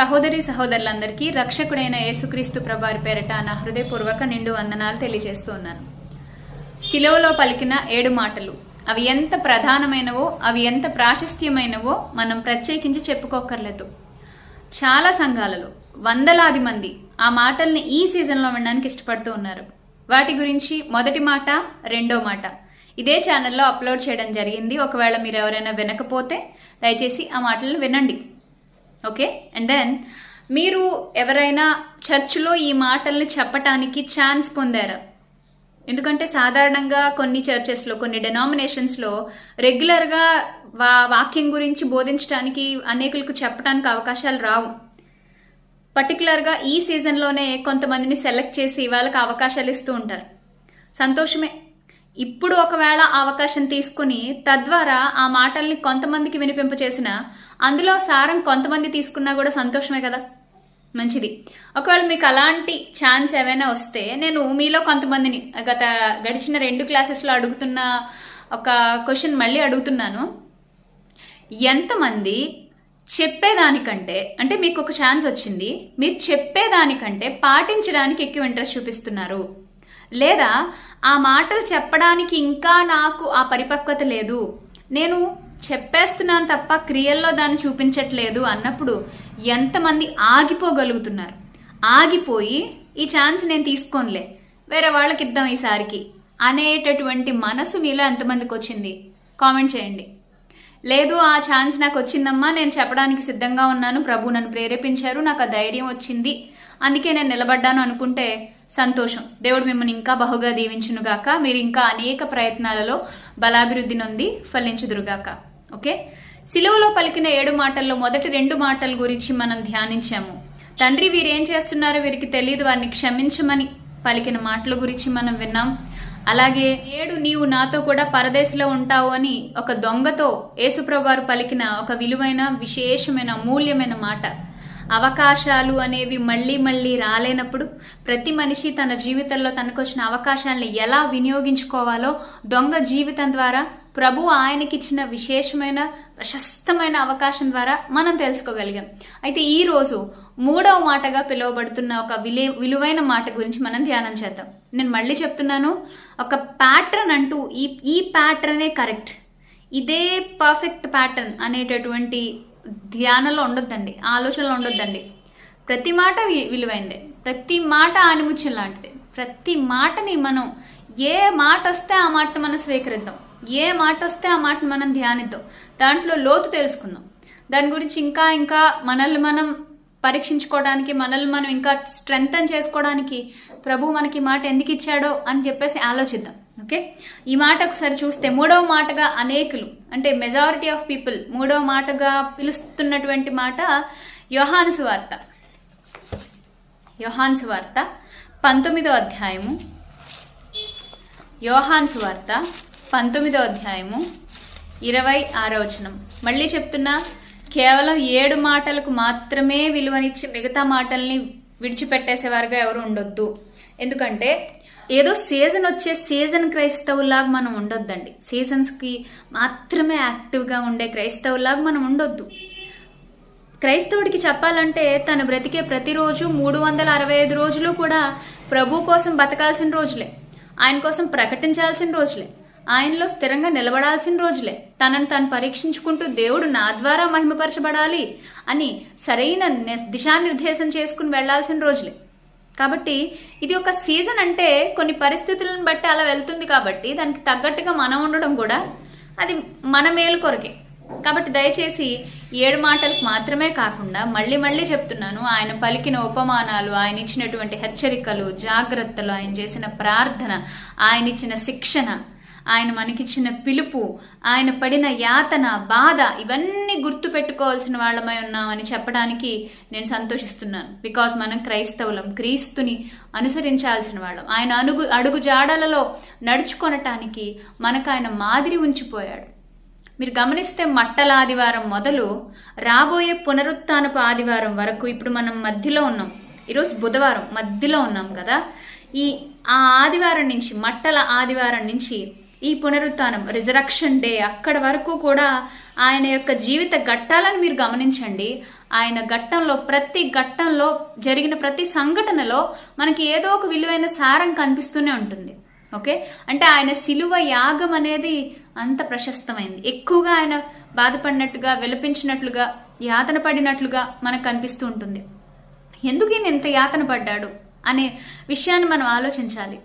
సహోదరి సహోదరులందరికీ రక్షకుడైన యేసుక్రీస్తు ప్రభారి పేరట నా హృదయపూర్వక నిండు వందనాలు తెలియజేస్తూ ఉన్నాను శిలవలో పలికిన ఏడు మాటలు అవి ఎంత ప్రధానమైనవో అవి ఎంత ప్రాశస్త్యమైనవో మనం ప్రత్యేకించి చెప్పుకోకర్లేదు చాలా సంఘాలలో వందలాది మంది ఆ మాటల్ని ఈ సీజన్లో వినడానికి ఇష్టపడుతూ ఉన్నారు. వాటి గురించి మొదటి మాట రెండో మాట. ఇదే ఛానల్లో అప్లోడ్ చేయడం జరిగింది. ఒకవేళ మీరు ఎవరైనా వినకపోతే దయచేసి ఆ మాటలను వినండి. ఓకే? అండ్ దెన్ మీరు ఎవరైనా చర్చ్లో ఈ మాటల్ని చెప్పటానికి ఛాన్స్ పొందారా? ఎందుకంటే సాధారణంగా కొన్ని చర్చెస్లో కొన్ని డెనామినేషన్స్లో రెగ్యులర్గా వా వాక్యం గురించి బోధించడానికి అనేకులకు చెప్పడానికి అవకాశాలు రావు. పర్టికులర్గా ఈ సీజన్లోనే కొంతమందిని సెలెక్ట్ చేసి వాళ్ళకి అవకాశాలు ఇస్తూ ఉంటారు. సంతోషమే. ఇప్పుడు ఒకవేళ ఆ అవకాశం తీసుకుని తద్వారా ఆ మాటల్ని కొంతమందికి వినిపింప చేసిన అందులో సారం కొంతమంది తీసుకున్నా కూడా సంతోషమే కదా? మంచిది. ఒకవేళ మీకు అలాంటి ఛాన్స్ ఏమైనా వస్తే నేను మీలో కొంతమందిని గత గడిచిన రెండు క్లాసెస్లో అడుగుతున్న ఒక క్వశ్చన్ మళ్ళీ అడుగుతున్నాను. ఎంతమంది చెప్పేదానికంటే అంటే మీకు ఒక ఛాన్స్ వచ్చింది మీరు చెప్పేదానికంటే పాటించడానికి ఎక్కువ ఇంట్రెస్ట్ చూపిస్తున్నారు. లేదా ఆ మాటలు చెప్పడానికి ఇంకా నాకు ఆ పరిపక్వత లేదు. నేను చెప్పేస్తున్నాను తప్ప క్రియల్లో దాన్ని చూపించట్లేదు అన్నప్పుడు ఎంతమంది ఆగిపోగలుగుతున్నారు. ఆగిపోయి ఈ ఛాన్స్ నేను తీసుకోనులే. వేరే వాళ్ళకి ఇద్దాం ఈసారికి అనేటటువంటి మనసు మీలో ఎంతమందికి వచ్చింది? కామెంట్ చేయండి. లేదు ఆ ఛాన్స్ నాకు వచ్చిందమ్మా నేను చెప్పడానికి సిద్ధంగా ఉన్నాను. ప్రభు నన్ను ప్రేరేపించారు నాకు ఆ ధైర్యం వచ్చింది. అందుకే నేను నిలబడ్డాను అనుకుంటే సంతోషం. దేవుడు మిమ్మల్ని ఇంకా బహుగా దీవించునుగాక. మీరు ఇంకా అనేక ప్రయత్నాలలో బలాభివృద్ధి నొంది ఫలించుదురుగాక. ఓకే? సిలువలో పలికిన ఏడు మాటల్లో మొదటి రెండు మాటల గురించి మనం ధ్యానించాము. తండ్రి వీరేం చేస్తున్నారో వీరికి తెలియదు వారిని క్షమించమని పలికిన మాటల గురించి మనం విన్నాం. అలాగే ఏడు నీవు నాతో కూడా పరదేశంలో ఉంటావు అని ఒక దొంగతో యేసుప్రభువారు పలికిన ఒక విలువైన విశేషమైన అమూల్యమైన మాట. అవకాశాలు అనేవి మళ్ళీ మళ్ళీ రాలేనప్పుడు ప్రతి మనిషి తన జీవితంలో తనకొచ్చిన అవకాశాలను ఎలా వినియోగించుకోవాలో దొంగ జీవితం ద్వారా ప్రభు ఆయనకిచ్చిన విశేషమైన ప్రశస్తమైన అవకాశం ద్వారా మనం తెలుసుకోగలిగాం. అయితే ఈరోజు మూడవ మాటగా పిలువబడుతున్న ఒక విలే విలువైన మాట గురించి మనం ధ్యానం చేద్దాం. నేను మళ్ళీ చెప్తున్నాను ఒక ప్యాటర్న్ అంటూ ఈ ఈ ప్యాటర్నే కరెక్ట్. ఇదే పర్ఫెక్ట్ ప్యాటర్న్ అనేటటువంటి ధ్యానంలో ఉండొద్దండి ఆలోచనలో ఉండొద్దండి. ప్రతి మాట వి- విలువైందే. ప్రతి మాట ఆనిముచ్చిన లాంటిదే. ప్రతి మాటని మనం ఏ మాట వస్తే ఆ మాటను మనం స్వీకరిద్దాం. ఏ మాట వస్తే ఆ మాటను మనం ధ్యానిద్దాం. దాంట్లో లోతు తెలుసుకుందాం. దాని గురించి ఇంకా ఇంకా మనల్ని మనం పరీక్షించుకోవడానికి మనల్ని మనం ఇంకా స్ట్రెంగ్తన్ చేసుకోవడానికి ప్రభు మనకి మాట ఎందుకు ఇచ్చాడో అని చెప్పేసి ఆలోచిద్దాం ఓకే? ఈ మాట ఒకసారి చూస్తే మూడవ మాటగా అనేకులు అంటే మెజారిటీ ఆఫ్ పీపుల్ మూడవ మాటగా పిలుస్తున్నటువంటి మాట యోహాను సువార్త. యోహాన్ సువార్త పంతొమ్మిదో అధ్యాయము. యోహాన్ సువార్త పంతొమ్మిదో అధ్యాయము ఇరవై ఆరవచనం మళ్ళీ చెప్తున్నా కేవలం ఏడు మాటలకు మాత్రమే విలువనిచ్చి మిగతా మాటల్ని విడిచిపెట్టేసేవారుగా ఎవరు ఉండొద్దు. ఎందుకంటే ఏదో సీజన్ వచ్చే సీజన్ క్రైస్తవులాగా మనం ఉండొద్దండి. సీజన్స్కి మాత్రమే యాక్టివ్గా ఉండే క్రైస్తవులాగా మనం ఉండొద్దు. క్రైస్తవుడికి చెప్పాలంటే తను బ్రతికే ప్రతిరోజు మూడు వందల అరవై ఐదు రోజులు కూడా ప్రభు కోసం బతకాల్సిన రోజులే. ఆయన కోసం ప్రకటించాల్సిన రోజులే. ఆయనలో స్థిరంగా నిలబడాల్సిన రోజులే. తనను తాను పరీక్షించుకుంటూ దేవుడు నా ద్వారా మహిమపరచబడాలి అని సరైన దిశానిర్దేశం చేసుకుని వెళ్ళాల్సిన రోజులే. కాబట్టి ఇది ఒక సీజన్ అంటే కొన్ని పరిస్థితులను బట్టి అలా వెళ్తుంది కాబట్టి దానికి తగ్గట్టుగా మనం ఉండడం కూడా అది మన మేలు కొరకే. కాబట్టి దయచేసి ఏడు మాటలకు మాత్రమే కాకుండా మళ్ళీ మళ్ళీ చెప్తున్నాను ఆయన పలికిన ఉపమానాలు ఆయన ఇచ్చినటువంటి హెచ్చరికలు జాగ్రత్తలు ఆయన చేసిన ప్రార్థన ఆయన ఇచ్చిన శిక్షణ ఆయన మనకిచ్చిన పిలుపు ఆయన పడిన యాతన బాధ ఇవన్నీ గుర్తు పెట్టుకోవాల్సిన వాళ్ళమై ఉన్నామని చెప్పడానికి నేను సంతోషిస్తున్నాను. బికాజ్ మనం క్రైస్తవులం క్రీస్తుని అనుసరించాల్సిన వాళ్ళం. ఆయన అడుగు అడుగు జాడలలో నడుచుకొనటానికి మనకు ఆయన మాదిరి ఉంచిపోయాడు. మీరు గమనిస్తే మట్టల ఆదివారం మొదలు రాబోయే పునరుత్నపు ఆదివారం వరకు ఇప్పుడు మనం మధ్యలో ఉన్నాం. ఈరోజు బుధవారం మధ్యలో ఉన్నాం కదా. ఈ ఆ ఆదివారం నుంచి మట్టల ఆదివారం నుంచి ఈ పునరుత్నం రిజరక్షన్ డే అక్కడ వరకు కూడా ఆయన యొక్క జీవిత ఘట్టాలను మీరు గమనించండి. ఆయన ఘట్టంలో ప్రతి ఘట్టంలో జరిగిన ప్రతి సంఘటనలో మనకి ఏదో ఒక విలువైన సారం కనిపిస్తూనే ఉంటుంది. ఓకే? అంటే ఆయన సిలువ యాగం అనేది అంత ప్రశస్తమైంది. ఎక్కువగా ఆయన బాధపడినట్టుగా విలపించినట్లుగా యాతన పడినట్లుగా మనకు కనిపిస్తూ ఉంటుంది. ఎందుకు ఈయన ఎంత యాతన పడ్డాడు అనే విషయాన్ని మనం ఆలోచించాలి.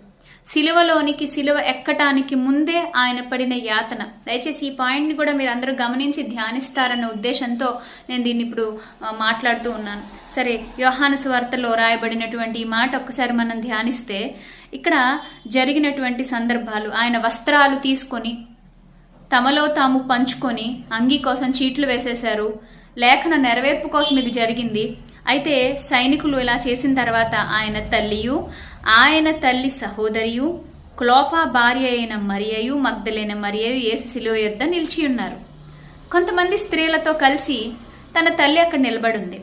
సిలువలోనికి సిలువ ఎక్కటానికి ముందే ఆయన పడిన యాతన. దయచేసి ఈ పాయింట్ని కూడా మీరు అందరూ గమనించి ధ్యానిస్తారన్న ఉద్దేశంతో నేను దీన్ని ఇప్పుడు మాట్లాడుతూ ఉన్నాను. సరే యోహాను సువార్తలో రాయబడినటువంటి ఈ మాట ఒక్కసారి మనం ధ్యానిస్తే ఇక్కడ జరిగినటువంటి సందర్భాలు ఆయన వస్త్రాలు తీసుకొని తమలో తాము పంచుకొని అంగీ కోసం చీట్లు వేసేశారు లేఖన నెరవేర్పు కోసం ఇది జరిగింది. అయితే సైనికులు ఇలా చేసిన తర్వాత ఆయన తల్లియు ఆయన తల్లి సహోదరియు క్లోపా భార్య అయిన మరియయు మగ్ధలైన మరియయు ఏసు శిలువ యొద్ద నిలిచి ఉన్నారు. కొంతమంది స్త్రీలతో కలిసి తన తల్లి అక్కడ నిలబడుంది.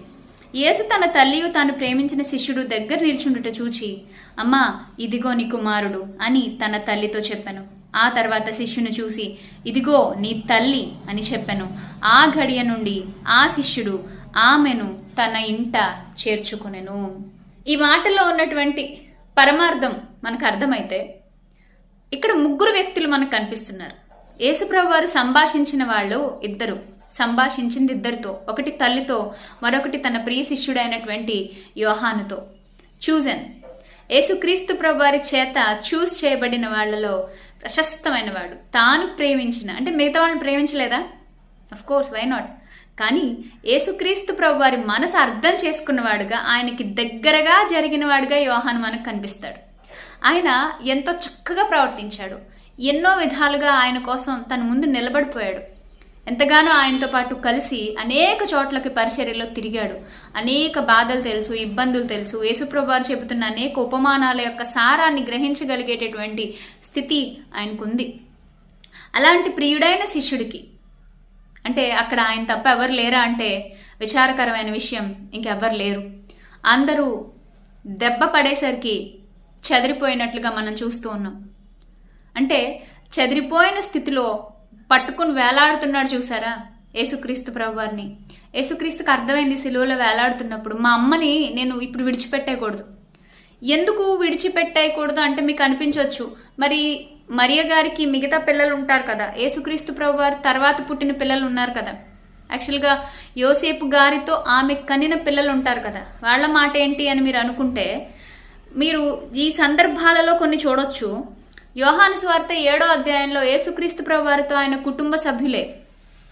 యేసు తన తల్లియు తాను ప్రేమించిన శిష్యుడు దగ్గర నిల్చుండుట చూచి అమ్మా ఇదిగో నీ కుమారుడు అని తన తల్లితో చెప్పాను. ఆ తర్వాత శిష్యుని చూసి ఇదిగో నీ తల్లి అని చెప్పాను. ఆ ఘడియ నుండి ఆ శిష్యుడు ఆమెను తన ఇంట చేర్చుకునెను. ఈ మాటలో ఉన్నటువంటి పరమార్థం మనకు అర్థమైతే ఇక్కడ ముగ్గురు వ్యక్తులు మనకు కనిపిస్తున్నారు. యేసుప్రభు వారు సంభాషించిన వాళ్ళు ఇద్దరు. సంభాషించింది ఇద్దరితో ఒకటి తల్లితో మరొకటి తన ప్రియ శిష్యుడైనటువంటి యోహానుతో. చూజన్ యేసుక్రీస్తు ప్రభు వారి చేత చూస్ చేయబడిన వాళ్ళలో ప్రశస్తమైన వాడు. తాను ప్రేమించిన అంటే మిగతా వాళ్ళని ప్రేమించలేదా? అఫ్ కోర్స్ వై నాట్ కానీ యేసుక్రీస్తు ప్రభు వారి మనసు అర్థం చేసుకున్నవాడుగా ఆయనకి దగ్గరగా జరిగిన వాడుగా యోహాను మనకు కనిపిస్తాడు. ఆయన ఎంతో చక్కగా ప్రవర్తించాడు. ఎన్నో విధాలుగా ఆయన కోసం తన ముందు నిలబడిపోయాడు. ఎంతగానో ఆయనతో పాటు కలిసి అనేక చోట్లకి పరిచర్యలో తిరిగాడు. అనేక బాధలు తెలుసు ఇబ్బందులు తెలుసు. యేసుప్రభు చెబుతున్న అనేక ఉపమానాల యొక్క సారాన్ని గ్రహించగలిగేటటువంటి స్థితి ఆయనకుంది. అలాంటి ప్రియుడైన శిష్యుడికి అంటే అక్కడ ఆయన తప్ప ఎవరు లేరా అంటే విచారకరమైన విషయం ఇంకెవ్వరు లేరు. అందరూ దెబ్బ పడేసరికి చెదిరిపోయినట్లుగా మనం చూస్తూ ఉన్నాం. అంటే చెదిరిపోయిన స్థితిలో పట్టుకుని వేలాడుతున్నాడు చూసారా? యేసుక్రీస్తు ప్రభు వారిని యేసుక్రీస్తుకి అర్థమైంది సిలువలో వేలాడుతున్నప్పుడు మా అమ్మని నేను ఇప్పుడు విడిచిపెట్టేయకూడదు ఎందుకు విడిచిపెట్టేయకూడదు అంటే మీకు అనిపించవచ్చు మరి మరియ గారికి మిగతా పిల్లలు ఉంటారు కదా. యేసుక్రీస్తు ప్రభు వారు తర్వాత పుట్టిన పిల్లలు ఉన్నారు కదా. యాక్చువల్గా యోసేపు గారితో ఆమె కనిన పిల్లలు ఉంటారు కదా. వాళ్ళ మాట ఏంటి అని మీరు అనుకుంటే మీరు ఈ సందర్భాలలో కొన్ని చూడొచ్చు. యోహాను స్వార్త ఏడో అధ్యాయంలో యేసుక్రీస్తు ప్రభు వారితో ఆయన కుటుంబ సభ్యులే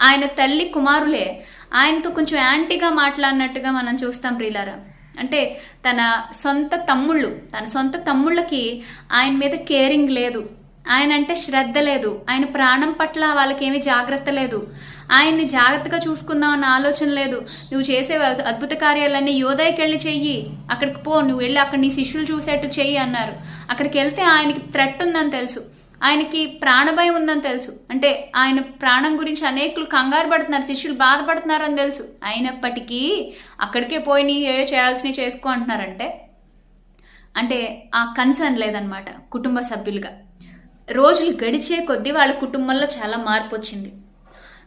ఆయన తల్లి కుమారులే ఆయనతో కొంచెం యాంటీగా మాట్లాడినట్టుగా మనం చూస్తాం ప్రియులారా. అంటే తన సొంత తమ్ముళ్ళు తన సొంత తమ్ముళ్ళకి ఆయన మీద కేరింగ్ లేదు. ఆయన అంటే శ్రద్ధ లేదు. ఆయన ప్రాణం పట్ల వాళ్ళకేమీ జాగ్రత్త లేదు. ఆయన్ని జాగ్రత్తగా చూసుకుందాం అన్న ఆలోచన లేదు. నువ్వు చేసే అద్భుత కార్యాలన్నీ యోదయకి వెళ్ళి చెయ్యి. అక్కడికి పో నువ్వు వెళ్ళి అక్కడ నీ శిష్యులు చూసేట్టు చెయ్యి అన్నారు. అక్కడికి వెళ్తే ఆయనకి థ్రెట్ ఉందని తెలుసు. ఆయనకి ప్రాణభయం ఉందని తెలుసు. అంటే ఆయన ప్రాణం గురించి అనేకులు కంగారు పడుతున్నారు శిష్యులు బాధపడుతున్నారు అని తెలుసు. అయినప్పటికీ అక్కడికే పోయి నీ ఏ చేయాల్సినవి చేసుకో అంటున్నారంటే అంటే ఆ కన్సర్న్ లేదనమాట కుటుంబ సభ్యులుగా. రోజులు గడిచే కొద్దీ వాళ్ళ కుటుంబంలో చాలా మార్పు వచ్చింది.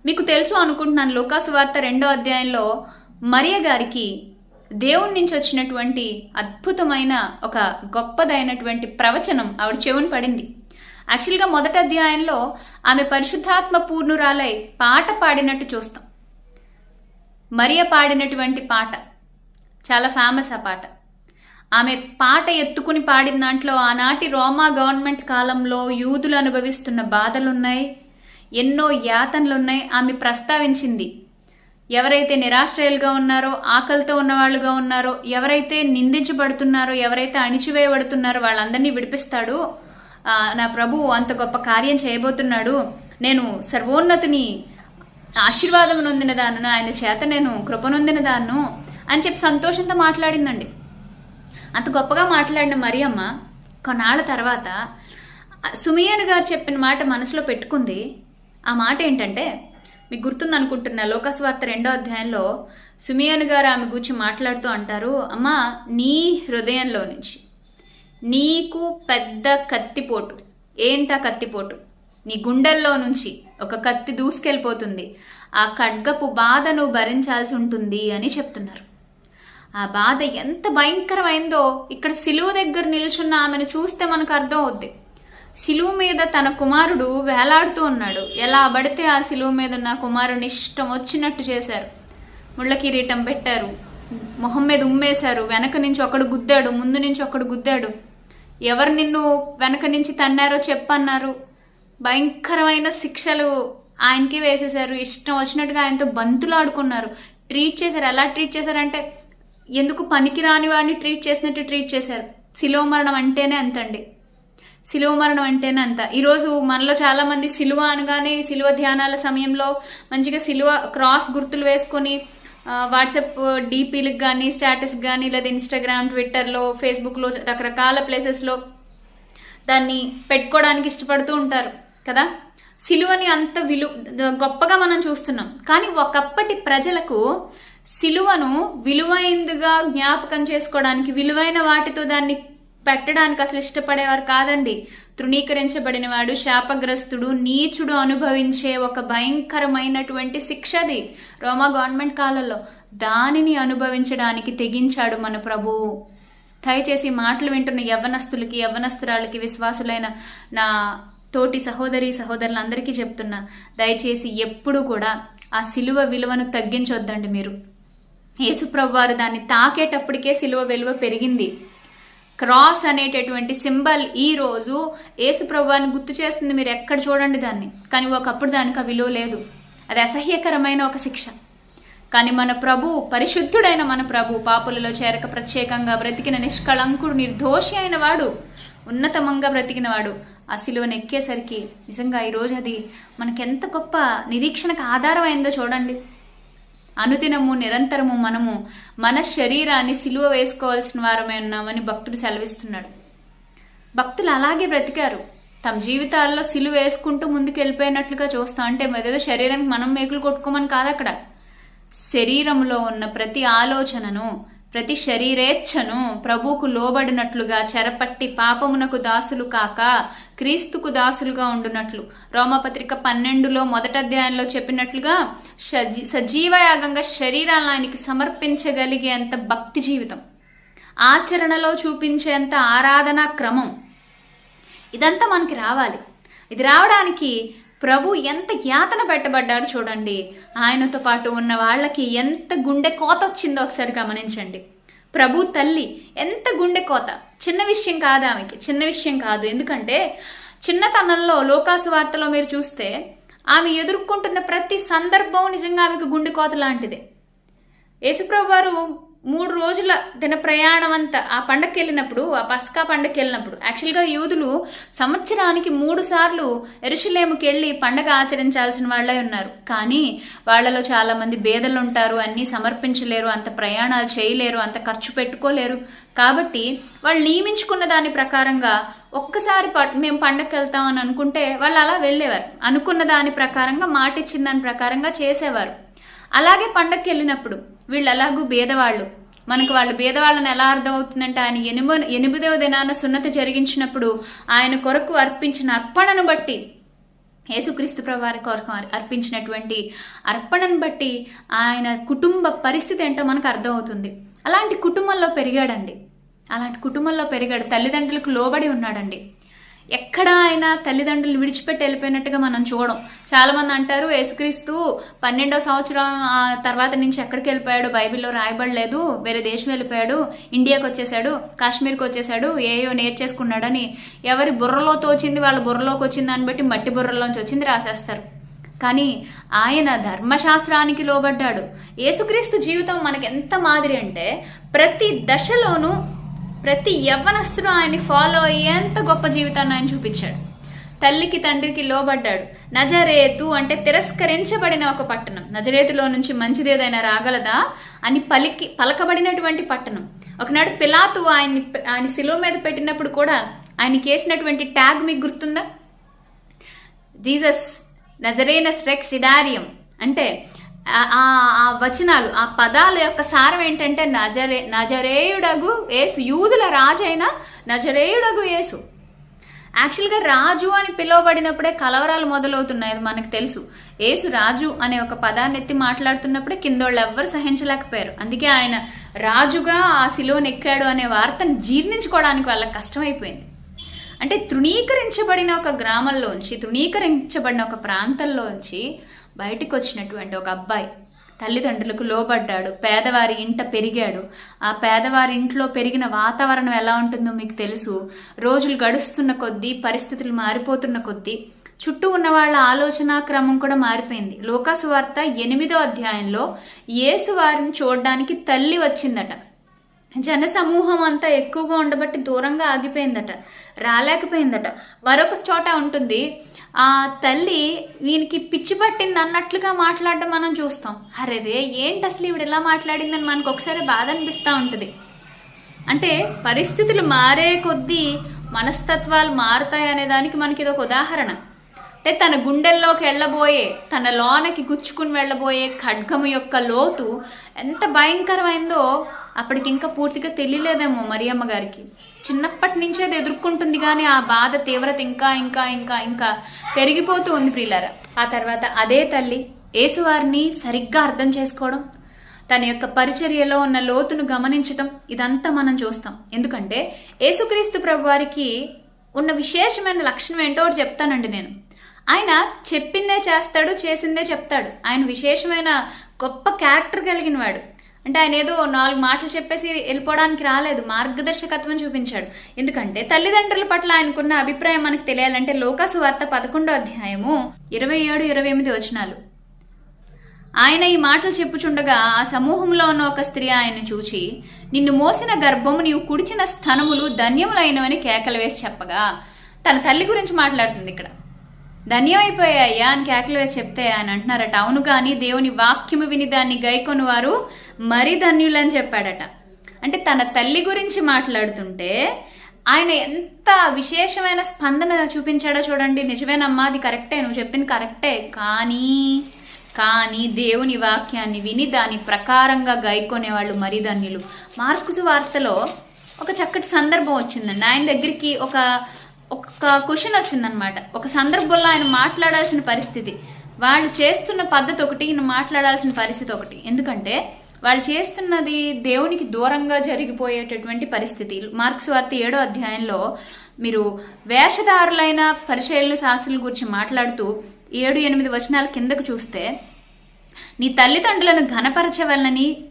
మీకు తెలుసు అనుకుంటున్నాను లోకాసు వార్త రెండో అధ్యాయంలో మరియ గారికి దేవుడి నుంచి వచ్చినటువంటి అద్భుతమైన ఒక గొప్పదైనటువంటి ప్రవచనం ఆవిడ చెవుని పడింది. యాక్చువల్గా మొదటి అధ్యాయంలో ఆమె పరిశుద్ధాత్మ పూర్ణురాలై పాట పాడినట్టు చూస్తాం. మరియ పాడినటువంటి పాట చాలా ఫేమస్ ఆ పాట. ఆమె పాట ఎత్తుకుని పాడిన దాంట్లో ఆనాటి రోమా గవర్నమెంట్ కాలంలో యూదులు అనుభవిస్తున్న బాధలున్నాయి ఎన్నో యాతనలున్నాయి ఆమె ప్రస్తావించింది. ఎవరైతే నిరాశ్రయులుగా ఉన్నారో ఆకలితో ఉన్నవాళ్ళుగా ఉన్నారో ఎవరైతే నిందించబడుతున్నారో ఎవరైతే అణిచివేయబడుతున్నారో వాళ్ళందరినీ విడిపిస్తాడు. నా ప్రభు అంత గొప్ప కార్యం చేయబోతున్నాడు. నేను సర్వోన్నతిని ఆశీర్వాదం నొందిన దాన్ని ఆయన చేత నేను కృపనొందిన దాన్ను అని చెప్పి సంతోషంతో మాట్లాడిందండి. అంత గొప్పగా మాట్లాడిన మరియమ్మ కొన్నాళ్ళ తర్వాత సుమియన్ గారు చెప్పిన మాట మనసులో పెట్టుకుంది. ఆ మాట ఏంటంటే మీకు గుర్తుందనుకుంటున్నా లోకస్వార్త రెండో అధ్యాయంలో సుమియన్ గారు ఆమె గురించి మాట్లాడుతూ అంటారు అమ్మా నీ హృదయంలో నుంచి నీకు పెద్ద కత్తిపోటు ఏంటా కత్తిపోటు? నీ గుండెల్లో నుంచి ఒక కత్తి దూసుకెళ్ళిపోతుంది. ఆ ఖడ్గపు బాధను భరించాల్సి ఉంటుంది అని చెప్తున్నారు. ఆ బాధ ఎంత భయంకరమైందో ఇక్కడ సిలువ దగ్గర నిల్చున్న ఆమెను చూస్తే మనకు అర్థం అవుద్ది సిలువ మీద తన కుమారుడు వేలాడుతూ ఉన్నాడు. ఎలా పడితే ఆ సిలువ మీద ఉన్న కుమారుని ఇష్టం వచ్చినట్టు చేశారు. ముళ్ళ కిరీటం పెట్టారు. మొహం మీద ఉమ్మేశారు. వెనక నుంచి ఒకడు గుద్దాడు. ముందు నుంచి ఒకడు గుద్దాడు. ఎవరు నిన్ను వెనక నుంచి తన్నారో చెప్పన్నారు. భయంకరమైన శిక్షలు ఆయనకి వేసేశారు. ఇష్టం వచ్చినట్టుగా ఆయనతో బంతులు ఆడుకున్నారు ట్రీట్ చేశారు. ఎలా ట్రీట్ చేశారంటే ఎందుకు పనికిరాని వాడిని ట్రీట్ చేసినట్టు ట్రీట్ చేశారు? శిలువ మరణం అంటేనే అంతండి. సిలువ మరణం అంటేనే అంత. ఈరోజు మనలో చాలా మంది సిలువ అనగానే సిలువ ధ్యానాల సమయంలో మంచిగా సిలువ క్రాస్ గుర్తులు వేసుకొని వాట్సాప్ డీపీలకు కానీ స్టేటస్ కానీ లేదా ఇన్స్టాగ్రామ్ ట్విట్టర్లో ఫేస్బుక్లో రకరకాల ప్లేసెస్లో దాన్ని పెట్టుకోవడానికి ఇష్టపడుతూ ఉంటారు కదా? సిలువని అంత విలు గొప్పగా మనం చూస్తున్నాం. కానీ ఒకప్పటి ప్రజలకు సిలువను విలువైందిగా జ్ఞాపకం చేసుకోవడానికి విలువైన వాటితో దాన్ని పెట్టడానికి అసలు ఇష్టపడేవారు కాదండి. తృణీకరించబడిన వాడు శాపగ్రస్తుడు నీచుడు అనుభవించే ఒక భయంకరమైనటువంటి శిక్షది రోమా గవర్నమెంట్ కాలంలో దానిని అనుభవించడానికి తెగించాడు మన ప్రభువు దయచేసి మాటలు వింటున్న యవ్వనస్తులకి యవ్వనస్తురాలకి విశ్వాసులైన నా తోటి సహోదరి సహోదరులందరికీ చెప్తున్నా దయచేసి ఎప్పుడు కూడా ఆ సిలువ విలువను తగ్గించొద్దండి మీరు. యేసుప్రభు వారు దాన్ని తాకేటప్పటికే సిలువ విలువ పెరిగింది. క్రాస్ అనేటటువంటి సింబల్ ఈ రోజు యేసుప్రభువాన్ని గుర్తు చేస్తుంది. మీరు ఎక్కడ చూడండి దాన్ని. కానీ ఒకప్పుడు దానికి ఆ విలువ లేదు. అది అసహ్యకరమైన ఒక శిక్ష. కానీ మన ప్రభు పరిశుద్ధుడైన మన ప్రభు పాపులలో చేరక ప్రత్యేకంగా బ్రతికిన నిష్కళంకుడు నిర్దోషి అయిన వాడు ఉన్నతమంగా బ్రతికిన వాడు ఆ సిలువను ఎక్కేసరికి నిజంగా ఈరోజు అది మనకెంత గొప్ప నిరీక్షణకు ఆధారం అయిందో చూడండి. అనుదినము నిరంతరము మనము మన శరీరాన్ని సిలువ వేసుకోవాల్సిన వారమే ఉన్నామని భక్తుడు సెలవిస్తున్నాడు. భక్తులు అలాగే బ్రతికారు. తమ జీవితాల్లో సిలువ వేసుకుంటూ ముందుకు వెళ్ళిపోయినట్లుగా చూస్తాం అంటే ఏదో శరీరానికి మనం మేకులు కొట్టుకోమని కాదు అక్కడ శరీరంలో ఉన్న ప్రతి ఆలోచనను ప్రతి శరీరేచ్ఛను ప్రభువుకు లోబడినట్లుగా చెరపట్టి పాపమునకు దాసులు కాక క్రీస్తుకు దాసులుగా ఉండునట్లు. రోమపత్రిక పన్నెండులో మొదట అధ్యాయంలో చెప్పినట్లుగా సజీ సజీవయాగంగా శరీరాలను ఆయనకి సమర్పించగలిగేంత భక్తి జీవితం. ఆచరణలో చూపించేంత ఆరాధనా క్రమం. ఇదంతా మనకి రావాలి. ఇది రావడానికి ప్రభు ఎంత యాతన పెట్టబడ్డాడు చూడండి. ఆయనతో పాటు ఉన్న వాళ్ళకి ఎంత గుండె కోత వచ్చిందో ఒకసారి గమనించండి. ప్రభు తల్లి ఎంత గుండె కోత. చిన్న విషయం కాదు ఆమెకి చిన్న విషయం కాదు. ఎందుకంటే చిన్నతనంలో లోకాసు వార్తలో మీరు చూస్తే ఆమె ఎదుర్కొంటున్న ప్రతి సందర్భం నిజంగా ఆమెకు గుండె కోత లాంటిదే. యేసుప్రభు వారు మూడు రోజుల దిన ప్రయాణం అంతా ఆ పండగకి వెళ్ళినప్పుడు ఆ పస్కా పండగకి వెళ్ళినప్పుడు యాక్చువల్గా యూదులు సంవత్సరానికి మూడు సార్లు ఎరుషులేముకి వెళ్ళి పండగ ఆచరించాల్సిన వాళ్ళే ఉన్నారు. కానీ వాళ్ళలో చాలామంది బేదలు ఉంటారు అన్నీ సమర్పించలేరు అంత ప్రయాణాలు చేయలేరు అంత ఖర్చు పెట్టుకోలేరు. కాబట్టి వాళ్ళు నియమించుకున్న దాని ప్రకారంగా ఒక్కసారి ప- మేము పండగకి వెళ్తాం అని అనుకుంటే వాళ్ళు అలా వెళ్ళేవారు. అనుకున్న దాని ప్రకారంగా మాట ఇచ్చిన దాని ప్రకారంగా చేసేవారు. అలాగే పండగకి వెళ్ళినప్పుడు వీళ్ళు అలాగూ భేదవాళ్ళు. మనకు వాళ్ళు భేదవాళ్ళని ఎలా అర్థమవుతుందంటే ఆయన ఎనిమిదో ఎనిమిదవ దినాన సున్నతి జరిగించినప్పుడు ఆయన కొరకు అర్పించిన అర్పణను బట్టి యేసుక్రీస్తు ప్రభువారి కొరకు అర్పించినటువంటి అర్పణను బట్టి ఆయన కుటుంబ పరిస్థితి ఏంటో మనకు అర్థమవుతుంది. అలాంటి కుటుంబంలో పెరిగాడండి. అలాంటి కుటుంబంలో పెరిగాడు. తల్లిదండ్రులకు లోబడి ఉన్నాడండి. ఎక్కడ ఆయన తల్లిదండ్రులు విడిచిపెట్టి వెళ్ళిపోయినట్టుగా మనం చూడం చాలామంది అంటారు యేసుక్రీస్తు పన్నెండో సంవత్సరం ఆ తర్వాత నుంచి ఎక్కడికి వెళ్ళిపోయాడు? బైబిల్లో రాయబడలేదు. వేరే దేశం వెళ్ళిపోయాడు. ఇండియాకి వచ్చేసాడు కాశ్మీర్కి వచ్చేసాడు ఏయో నేర్చేసుకున్నాడని. ఎవరి బుర్రలో తోచింది వాళ్ళ బుర్రలోకి వచ్చింది దాన్ని బట్టి మట్టి బుర్రలోంచి వచ్చింది రాసేస్తారు. కానీ ఆయన ధర్మశాస్త్రానికి లోబడ్డాడు. యేసుక్రీస్తు జీవితం మనకి ఎంత మాదిరి అంటే ప్రతి దశలోనూ ప్రతి యవ్వనస్తుడు ఆయన్ని ఫాలో అయ్యేంత గొప్ప జీవితాన్ని ఆయన చూపించాడు. తల్లికి తండ్రికి లోబడ్డాడు. నజరేతు అంటే తిరస్కరించబడిన ఒక పట్టణం. నజరేతులో నుంచి మంచిదేదైనా రాగలదా అని పలికి పలకబడినటువంటి పట్టణం. ఒకనాడు పిలాతు ఆయన్ని ఆయన శిలువ మీద పెట్టినప్పుడు కూడా ఆయనకి వేసినటువంటి ట్యాగ్ మీకు గుర్తుందా? జీసస్ నజరేనస్ రెక్స్ ఇడారియం అంటే ఆ- ఆ వచనాలు ఆ పదాల యొక్క సారం ఏంటంటే నజరే నజరేయుడగు ఏసు యూదుల రాజైన నజరేయుడగు ఏసు యాక్చువల్గా రాజు అని పిలువబడినప్పుడే కలవరాలు మొదలవుతున్నాయి అది మనకు తెలుసు. ఏసు రాజు అనే ఒక పదాన్ని ఎత్తి మాట్లాడుతున్నప్పుడే కిందోళ్ళు ఎవ్వరు సహించలేకపోయారు. అందుకే ఆయన రాజుగా ఆ శిలువను ఎక్కాడు అనే వార్తను జీర్ణించుకోవడానికి వాళ్ళకి కష్టమైపోయింది. అంటే తృణీకరించబడిన ఒక గ్రామంలోంచి తృణీకరించబడిన ఒక ప్రాంతంలోంచి బయటకు వచ్చినటువంటి ఒక అబ్బాయి. తల్లిదండ్రులకు లోబడ్డాడు. పేదవారి ఇంట పెరిగాడు. ఆ పేదవారి ఇంట్లో పెరిగిన వాతావరణం ఎలా ఉంటుందో మీకు తెలుసు. రోజులు గడుస్తున్న కొద్దీ పరిస్థితులు మారిపోతున్న కొద్దీ చుట్టూ ఉన్న వాళ్ళ ఆలోచన క్రమం కూడా మారిపోయింది. లోకాసు వార్త ఎనిమిదో అధ్యాయంలో యేసు వారిని చూడడానికి తల్లి వచ్చిందట. జన సమూహం అంతా ఎక్కువగా ఉండబట్టి దూరంగా ఆగిపోయిందట. రాలేకపోయిందట. మరొక చోట ఉంటుంది. ఆ తల్లి వీనికి పిచ్చి పట్టింది అన్నట్లుగా మాట్లాడడం మనం చూస్తాం. అరే రే ఏంటి అసలు ఈవిడ ఎలా మాట్లాడిందని మనకు ఒకసారి బాధ అనిపిస్తూ ఉంటుంది. అంటే పరిస్థితులు మారే కొద్దీ మనస్తత్వాలు మారుతాయి అనే దానికి మనకి ఇది ఒక ఉదాహరణ. అంటే తన గుండెల్లోకి వెళ్ళబోయే తన లోనకి గుచ్చుకుని వెళ్ళబోయే ఖడ్గము యొక్క లోతు ఎంత భయంకరమైందో అప్పటికి ఇంకా పూర్తిగా తెలియలేదేమో మరియమ్మ గారికి. చిన్నప్పటి నుంచే అది ఎదుర్కొంటుంది కానీ ఆ బాధ తీవ్రత ఇంకా ఇంకా ఇంకా ఇంకా పెరిగిపోతూ ఉంది ప్రియులారా. ఆ తర్వాత అదే తల్లి యేసువారిని సరిగ్గా అర్థం చేసుకోవడం తన యొక్క పరిచర్యలో ఉన్న లోతును గమనించటం ఇదంతా మనం చూస్తాం. ఎందుకంటే యేసుక్రీస్తు ప్రభు వారికి ఉన్న విశేషమైన లక్షణం ఏంటో ఒకటి చెప్తానండి నేను. ఆయన చెప్పిందే చేస్తాడు చేసిందే చెప్తాడు. ఆయన విశేషమైన గొప్ప క్యారెక్టర్ కలిగిన వాడు అంటే ఆయన ఏదో నాలుగు మాటలు చెప్పేసి వెళ్ళిపోవడానికి రాలేదు మార్గదర్శకత్వం చూపించాడు. ఎందుకంటే తల్లిదండ్రుల పట్ల ఆయనకున్న అభిప్రాయం మనకు తెలియాలంటే లోకాసు వార్త పదకొండో అధ్యాయము ఇరవై ఏడు ఇరవై ఎనిమిది వచనాలు. ఆయన ఈ మాటలు చెప్పుచుండగా ఆ సమూహంలో ఉన్న ఒక స్త్రీ ఆయన్ని చూచి నిన్ను మోసిన గర్భము నీవు కుడిచిన స్థనములు ధన్యములైనవని కేకలు వేసి చెప్పగా తన తల్లి గురించి మాట్లాడుతుంది ఇక్కడ. ధన్యమైపోయాయ్యా అని కేకలు వేసి చెప్తే ఆయన అంటున్నారట అవును కానీ దేవుని వాక్యము విని దాన్ని గైకొని వారు మరీ ధన్యులని చెప్పాడట. అంటే తన తల్లి గురించి మాట్లాడుతుంటే ఆయన ఎంత విశేషమైన స్పందన చూపించాడో చూడండి. నిజమేనమ్మా అది కరెక్టే నువ్వు చెప్పింది కరెక్టే. కానీ కానీ దేవుని వాక్యాన్ని విని దాని ప్రకారంగా గైకొనే వాళ్ళు మరీ ధన్యులు. మార్కుసు వార్తలో ఒక చక్కటి సందర్భం వచ్చిందండి. ఆయన దగ్గరికి ఒక ఒక క్వశ్చన్ వచ్చిందనమాట ఒక సందర్భంలో ఆయన మాట్లాడాల్సిన పరిస్థితి. వాళ్ళు చేస్తున్న పద్ధతి ఒకటి ఈయన మాట్లాడాల్సిన పరిస్థితి ఒకటి. ఎందుకంటే వాళ్ళు చేస్తున్నది దేవునికి దూరంగా జరిగిపోయేటటువంటి పరిస్థితి. మార్క్స్ వార్త ఏడో అధ్యాయంలో మీరు వేషధారులైన పరిచయల శాస్త్రుల గురించి మాట్లాడుతూ ఏడు ఎనిమిది వచనాల కిందకు చూస్తే నీ తల్లిదండ్రులను ఘనపరచవలనని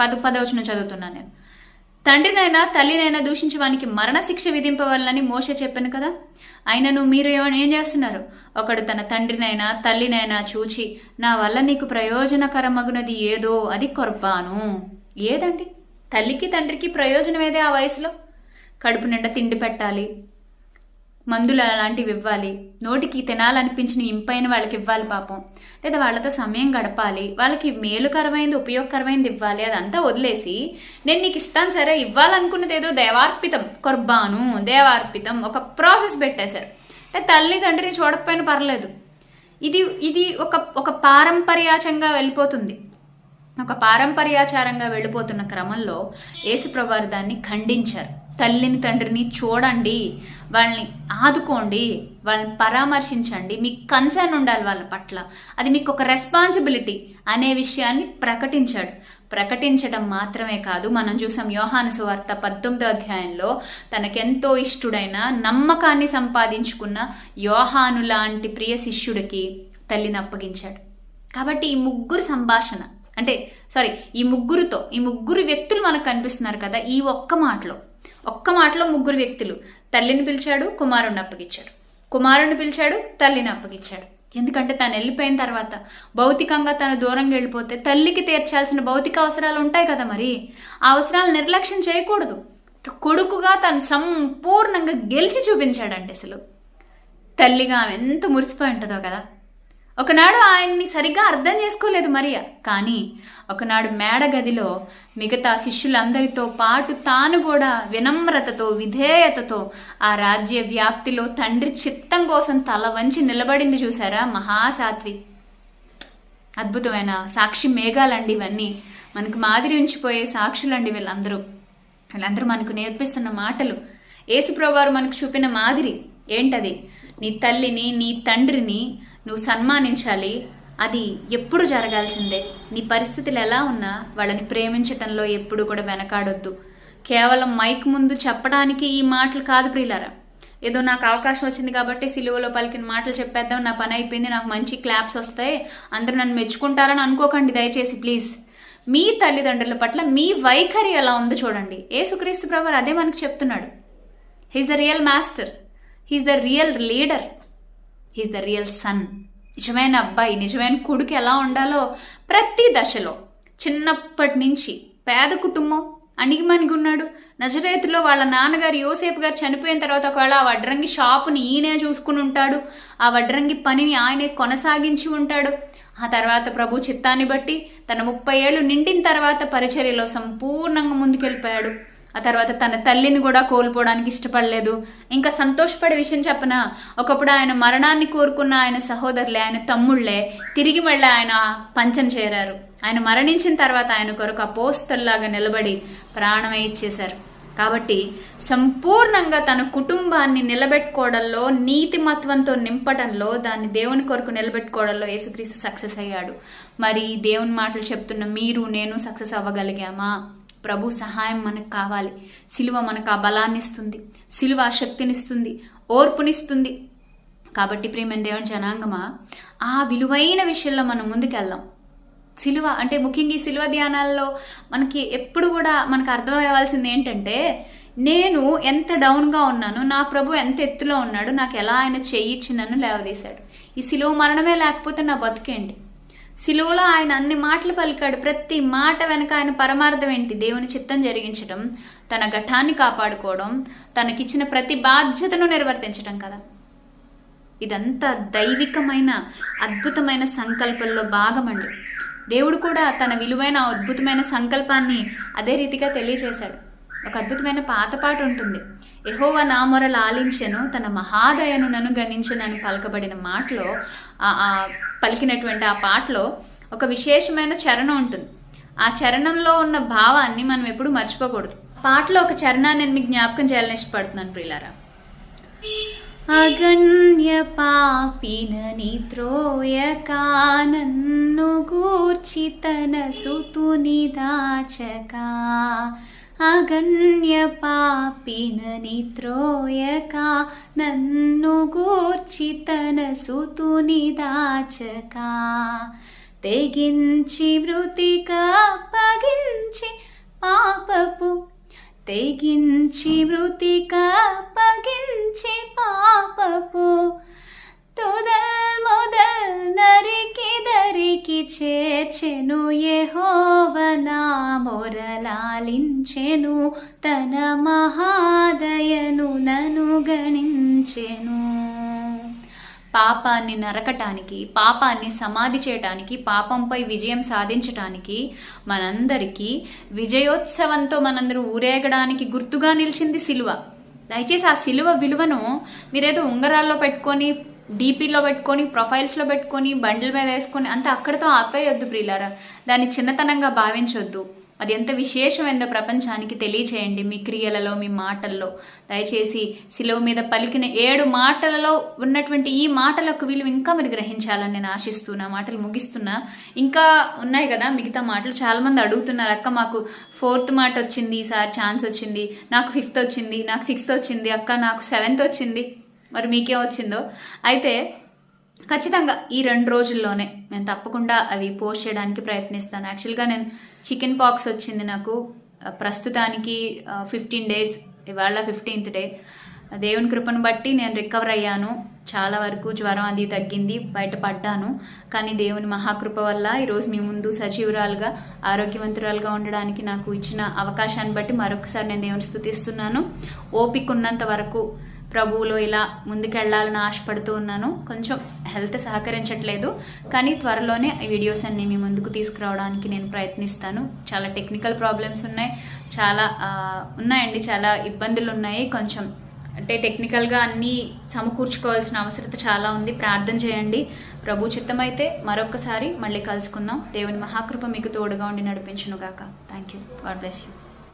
పద పదవచనం చదువుతున్నాను నేను. తండ్రినైనా తల్లినైనా దూషించే వానికి మరణశిక్ష విధింపవాలని మోస చెప్పాను కదా? అయినను మీరు ఏమైనా ఏం చేస్తున్నారు? ఒకడు తన తండ్రినైనా తల్లినైనా చూచి నా వల్ల నీకు ప్రయోజనకరమగునది ఏదో అది కొరపాను ఏదండి? తల్లికి తండ్రికి ప్రయోజనం ఏదే ఆ వయసులో? కడుపు నిండా తిండి పెట్టాలి మందులు అలాంటివి ఇవ్వాలి. నోటికి తినాలనిపించిన ఇంపైన వాళ్ళకి ఇవ్వాలి పాపం. లేదా వాళ్ళతో సమయం గడపాలి. వాళ్ళకి మేలుకరమైనది ఉపయోగకరమైనది ఇవ్వాలి. అదంతా వదిలేసి నేను నీకు ఇస్తాను సరే ఇవ్వాలనుకున్నది ఏదో దేవార్పితం కొర్బాను దేవార్పితం ఒక ప్రాసెస్ పెట్టేశారు. అంటే తల్లి తండ్రిని చూడకపోయినా పర్లేదు. ఇది ఇది ఒక ఒక పారంపర్యాచంగా వెళ్ళిపోతుంది. ఒక పారంపర్యాచారంగా వెళ్ళిపోతున్న క్రమంలో యేసుప్రభారు దాన్ని ఖండించారు. తల్లిని తండ్రిని చూడండి వాళ్ళని ఆదుకోండి వాళ్ళని పరామర్శించండి. మీకు కన్సర్న్ ఉండాలి వాళ్ళ పట్ల. అది మీకు ఒక రెస్పాన్సిబిలిటీ అనే విషయాన్ని ప్రకటించాడు. ప్రకటించడం మాత్రమే కాదు మనం చూసాం యోహాను సువార్త పద్దెనిమిదో అధ్యాయంలో తనకెంతో ఇష్టుడైన నమ్మకాన్ని సంపాదించుకున్న యోహాను లాంటి ప్రియ శిష్యుడికి తల్లిని అప్పగించాడు. కాబట్టి ఈ ముగ్గురు సంభాషణ అంటే సారీ ఈ ముగ్గురుతో ఈ ముగ్గురు వ్యక్తులు మనకు కనిపిస్తున్నారు కదా ఈ ఒక్క మాటలో. ఒక్క మాటలో ముగ్గురు వ్యక్తులు తల్లిని పిలిచాడు కుమారుణ్ణి అప్పగించాడు. కుమారుణ్ణి పిలిచాడు తల్లిని అప్పగించాడు. ఎందుకంటే తను వెళ్ళిపోయిన తర్వాత భౌతికంగా తను దూరంగా వెళ్ళిపోతే తల్లికి తీర్చాల్సిన భౌతిక అవసరాలు ఉంటాయి కదా మరి. ఆ అవసరాలు నిర్లక్ష్యం చేయకూడదు. కొడుకుగా తను సంపూర్ణంగా గెలిచి చూపించాడండి అసలు. తల్లిగా ఆమె ఎంత మురిసిపోయి ఉంటుందో కదా. ఒకనాడు ఆయన్ని సరిగ్గా అర్థం చేసుకోలేదు మరియా. కానీ ఒకనాడు మేడ గదిలో మిగతా శిష్యులందరితో పాటు తాను కూడా వినమ్రతతో విధేయతతో ఆ రాజ్య వ్యాప్తిలో తండ్రి చిత్తం కోసం తల వంచి నిలబడింది చూసారా మహాసాత్వి. అద్భుతమైన సాక్షి మేఘాలండి ఇవన్నీ. మనకు మాదిరి ఉంచిపోయే సాక్షులండి వీళ్ళందరూ. వీళ్ళందరూ మనకు నేర్పిస్తున్న మాటలు. యేసుప్రభువారు మనకు చూపిన మాదిరి. ఏంటది? నీ తల్లిని నీ తండ్రిని నువ్వు సన్మానించాలి. అది ఎప్పుడు జరగాల్సిందే. నీ పరిస్థితులు ఎలా ఉన్నా వాళ్ళని ప్రేమించటంలో ఎప్పుడు కూడా వెనకాడొద్దు. కేవలం మైక్ ముందు చెప్పడానికి ఈ మాటలు కాదు ప్రియులారా. ఏదో నాకు అవకాశం వచ్చింది కాబట్టి సిలువలో పలికిన మాటలు చెప్పేద్దాం. నా పని అయిపోయింది. నాకు మంచి క్లాప్స్ వస్తాయి. అందరూ నన్ను మెచ్చుకుంటారని అనుకోకండి దయచేసి ప్లీజ్. మీ తల్లిదండ్రుల పట్ల మీ వైఖరి ఎలా ఉందో చూడండి. ఏసుక్రీస్తు ప్రభు అదే మనకు చెప్తున్నాడు. He's the real master he's the real leader he's the real son నిజమైన అబ్బాయి నిజమైన కొడుకు ఎలా ఉండాలో ప్రతి దశలో చిన్నప్పటి నుంచి పేద కుటుంబం అణిగిమణిగి ఉన్నాడు. నజరేతులో వాళ్ళ నాన్నగారు యోసేపు గారు చనిపోయిన తర్వాత ఒకవేళ ఆ వడ్రంగి షాపుని ఈయనే చూసుకుని ఉంటాడు. ఆ వడ్రంగి పనిని ఆయనే కొనసాగించి ఉంటాడు. ఆ తర్వాత ప్రభు చిత్తాన్ని బట్టి తన ముప్పై ఏళ్ళు నిండిన తర్వాత పరిచర్యలో సంపూర్ణంగా ముందుకెళ్ళిపోయాడు. ఆ తర్వాత తన తల్లిని కూడా కోల్పోవడానికి ఇష్టపడలేదు. ఇంకా సంతోషపడే విషయం చెప్పన ఒకప్పుడు ఆయన మరణాన్ని కోరుకున్న ఆయన సహోదరులే ఆయన తమ్ముళ్ళే తిరిగి మళ్ళీ ఆయన పంచం చేరారు. ఆయన మరణించిన తర్వాత ఆయన కొరకు అపోస్తల్లాగా నిలబడి ప్రాణమే ఇచ్చేశారు. కాబట్టి సంపూర్ణంగా తన కుటుంబాన్ని నిలబెట్టుకోవడంలో నీతిమత్వంతో నింపడంలో దాన్ని దేవుని కొరకు నిలబెట్టుకోవడంలో యేసుక్రీస్తు సక్సెస్ అయ్యాడు. మరి దేవుని మాటలు చెప్తున్న మీరు నేను సక్సెస్ అవ్వగలిగామా? ప్రభు సహాయం మనకు కావాలి. సిలువ మనకు ఆ బలాన్ని ఇస్తుంది సిలువ ఆ శక్తినిస్తుంది. ఓర్పునిస్తుంది. కాబట్టి ప్రేమ దేవుని జనాంగమా ఆ విలువైన విషయంలో మనం ముందుకెళ్దాం. సిలువ అంటే ముఖ్యంగా ఈ సిలువ ధ్యానాల్లో మనకి ఎప్పుడు కూడా మనకు అర్థమయ్యాల్సింది ఏంటంటే నేను ఎంత డౌన్గా ఉన్నాను నా ప్రభు ఎంత ఎత్తులో ఉన్నాడు నాకు ఎలా ఆయన చేయించి నన్ను లేవదీశాడు. ఈ సిలువ మరణమే లేకపోతే నా బతుకేంటి? సిలువలో ఆయన అన్ని మాటలు పలికాడు. ప్రతి మాట వెనక ఆయన పరమార్థం ఏంటి? దేవుని చిత్తం జరిగించడం తన ఘటాన్ని కాపాడుకోవడం తనకిచ్చిన ప్రతి బాధ్యతను నిర్వర్తించడం కదా. ఇదంతా దైవికమైన అద్భుతమైన సంకల్పంలో భాగమండి. దేవుడు కూడా తన విలువైన అద్భుతమైన సంకల్పాన్ని అదే రీతిగా తెలియజేశాడు ఒక అద్భుతమైన పాత పాట ఉంటుంది. ఎహోవ నామొరలు ఆలించెను తన మహాదయను నను గణించనని పలకబడిన మాటలో ఆ పలికినటువంటి ఆ పాటలో ఒక విశేషమైన చరణం ఉంటుంది. ఆ చరణంలో ఉన్న భావాన్ని మనం ఎప్పుడు మర్చిపోకూడదు. పాటలో ఒక చరణాన్ని నేను మీకు జ్ఞాపకం చేయాలని ఇష్టపడుతున్నాను ప్రియులారా. అగణ్య పాపినని త్రోయకా నన్ను గూర్చి తన సుతుని దాచకా. అగణ్య పాపిన నిత్రోయక నన్ను గూర్చి తన సుతుని దాచక తెగించి మృతిక పగించి పాపపు. తెగించి మృతిక పగించి పాపపు. తుదల్ మొదల్ నరికి దరికి చేర్చెను యెహోవనా మొరలాలించెను తన మహాదయను నను గణించెను. పాపాన్ని నరకటానికి పాపాన్ని సమాధి చేయటానికి పాపంపై విజయం సాధించటానికి మనందరికీ విజయోత్సవంతో మనందరూ ఊరేగడానికి గుర్తుగా నిలిచింది సిలువ. దయచేసి ఆ సిలువ విలువను మీరేదో ఉంగరాల్లో పెట్టుకొని డీపీలో పెట్టుకొని ప్రొఫైల్స్లో పెట్టుకొని బండిల్ మీద వేసుకొని అంత అక్కడితో ఆపేయొద్దు ప్రియులారా. దాన్ని చిన్నతనంగా భావించొద్దు. అది ఎంత విశేషమైందో ప్రపంచానికి తెలియచేయండి మీ క్రియలలో మీ మాటల్లో. దయచేసి శిలువ మీద పలికిన ఏడు మాటలలో ఉన్నటువంటి ఈ మాటలకు విలువ ఇంకా మీరు గ్రహించాలని నేను ఆశిస్తున్నా. మాటలు ముగిస్తున్నా. ఇంకా ఉన్నాయి కదా మిగతా మాటలు. చాలామంది అడుగుతున్నారు అక్క మాకు ఫోర్త్ మాట వచ్చింది ఈసారి ఛాన్స్ వచ్చింది నాకు ఫిఫ్త్ వచ్చింది నాకు సిక్స్త్ వచ్చింది అక్క నాకు సెవెంత్ వచ్చింది. మరి మీకేం వచ్చిందో? అయితే ఖచ్చితంగా ఈ రెండు రోజుల్లోనే నేను తప్పకుండా అవి పోస్ట్ చేయడానికి ప్రయత్నిస్తాను. యాక్చువల్గా నేను చికెన్ పాక్స్ వచ్చింది నాకు. ప్రస్తుతానికి ఫిఫ్టీన్ డేస్ ఇవాళ ఫిఫ్టీన్త్ డే. దేవుని కృపను బట్టి నేను రికవర్ అయ్యాను. చాలా వరకు జ్వరం అది తగ్గింది బయటపడ్డాను. కానీ దేవుని మహాకృప వల్ల ఈరోజు మీ ముందు సజీవురాలుగా ఆరోగ్యవంతురాలుగా ఉండడానికి నాకు ఇచ్చిన అవకాశాన్ని బట్టి మరొకసారి నేను దేవుని స్థుతిస్తున్నాను. ఓపిక ఉన్నంత వరకు ప్రభువులో ఇలా ముందుకెళ్ళాలని ఆశపడుతూ ఉన్నాను. కొంచెం హెల్త్ సహకరించట్లేదు. కానీ త్వరలోనే ఈ వీడియోస్ అన్ని మీ ముందుకు తీసుకురావడానికి నేను ప్రయత్నిస్తాను. చాలా టెక్నికల్ ప్రాబ్లమ్స్ ఉన్నాయి. చాలా ఉన్నాయండి. చాలా ఇబ్బందులు ఉన్నాయి. కొంచెం అంటే టెక్నికల్గా అన్నీ సమకూర్చుకోవాల్సిన అవసరత చాలా ఉంది. ప్రార్థన చేయండి. ప్రభు చిత్తమైతే మరొకసారి మళ్ళీ కలుసుకుందాం. దేవుని మహాకృప మీకు తోడుగా ఉండి నడిపించునుగాక. Thank you God bless you